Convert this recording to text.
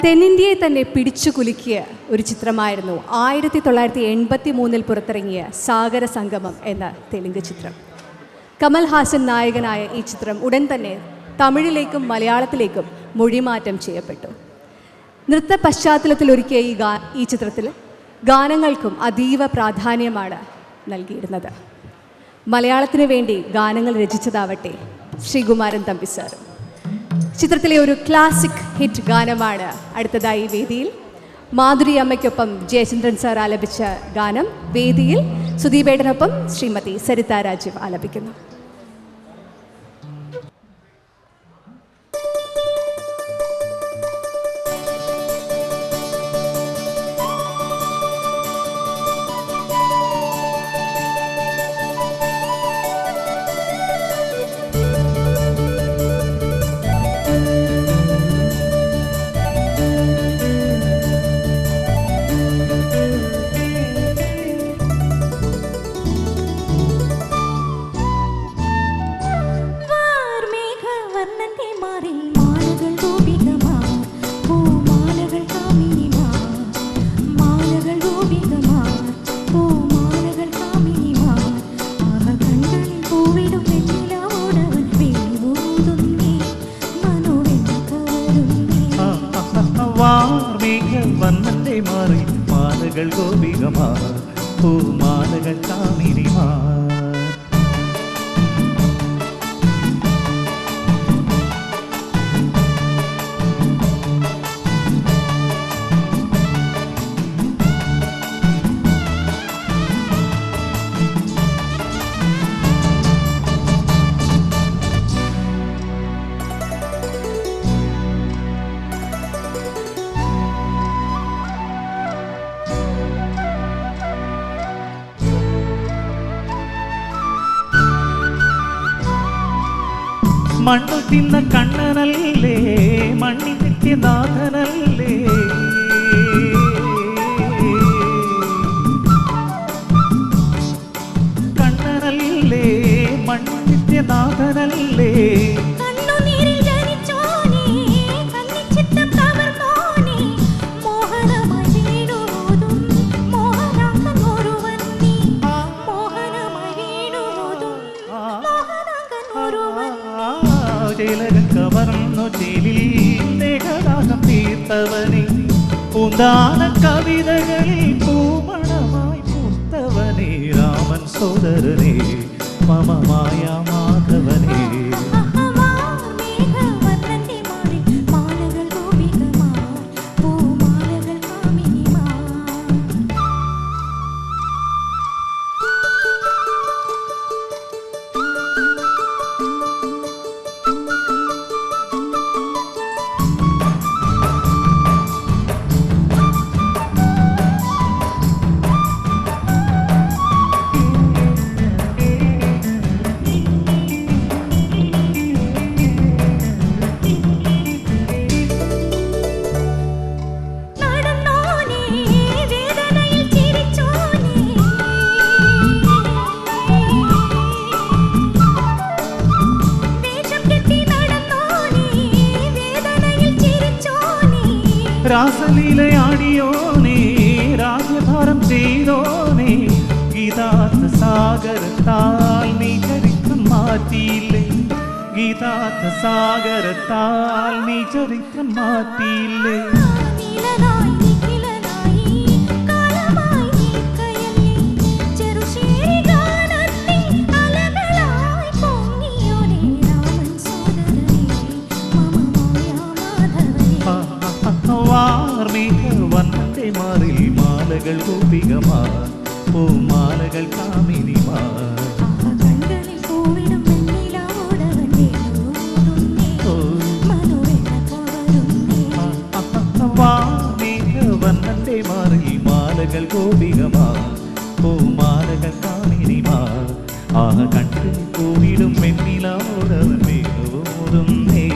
തെന്നിന്ത്യയെ തന്നെ പിടിച്ചു കുലുക്കിയ ഒരു ചിത്രമായിരുന്നു ആയിരത്തി തൊള്ളായിരത്തി എൺപത്തി മൂന്നിൽ പുറത്തിറങ്ങിയ സാഗര സംഗമം എന്ന തെലുങ്ക് ചിത്രം. കമൽഹാസൻ നായകനായ ഈ ചിത്രം ഉടൻ തന്നെ തമിഴിലേക്കും മലയാളത്തിലേക്കും മൊഴിമാറ്റം ചെയ്യപ്പെട്ടു. നൃത്ത പശ്ചാത്തലത്തിൽ ഒരുക്കിയ ഈ ഗാ ഈ ചിത്രത്തിൽ ഗാനങ്ങൾക്കും അതീവ പ്രാധാന്യമാണ് നൽകിയിരുന്നത്. മലയാളത്തിന് വേണ്ടി ഗാനങ്ങൾ രചിച്ചതാവട്ടെ ശ്രീകുമാരൻ തമ്പി സാർ ചിത്രത്തിലെ ഒരു ക്ലാസിക് ഹിറ്റ് ഗാനമാണ് അടുത്തതായി വേദിയിൽ. മാധുരി അമ്മയ്ക്കൊപ്പം ജയചന്ദ്രൻ സാർ ആലപിച്ച ഗാനം വേദിയിൽ. സുദീപേട്ടനൊപ്പം ശ്രീമതി സരിത രാജീവ് ആലപിക്കുന്നു. மாதகள் கோபிகமா? பூ மாதகள் காவிரிமா മണ്ണു തിന്ന കണ്ണനല്ലേ മണ്ണി നിത്യനാഥനല്ലേ കണ്ണനല്ലേ മണ്ണു നിത്യനാഥനല്ലേ കവർന്നു ചേലിൽ ദേഹദാഹം തീർത്തവനെ. പൂന്താന കവിതകളിൽ പൂമണമായി പൂത്തവനെ. രാമൻ സോദരനെ മമമായ മാധവനെ. രാസലീലയാടിയോനേ രാജ്യഭാരം ചെയ്തോനേ ഗീതാർത്ഥ സാഗരത്താൽ നീ ചരിത്രം മാറ്റിയില്ലേ? ഗീതാർത്ഥ സാഗരത്താൽ നീ ചരിത്രം മാറ്റിയില്ലേ? മാലകൾ ഗോപികമാർ പൂമാലകൾ കാമിനിമാർ കണ്ണുകളിൽ പൂവിടും വെണ്ണിലാവോടവൻ വേണൂതുന്നേ മനോവെണ്ണ കവരുന്നേ വാർമേഘ വന്നന്റെ മാറിൽ മാലകൾ ഗോപികമാർ പൂമാലകൾ കാമിനിമാർ ആ കണ്ടിൽ പൂവിടും വെണ്ണിലോടവൻ വേണോതുന്നേ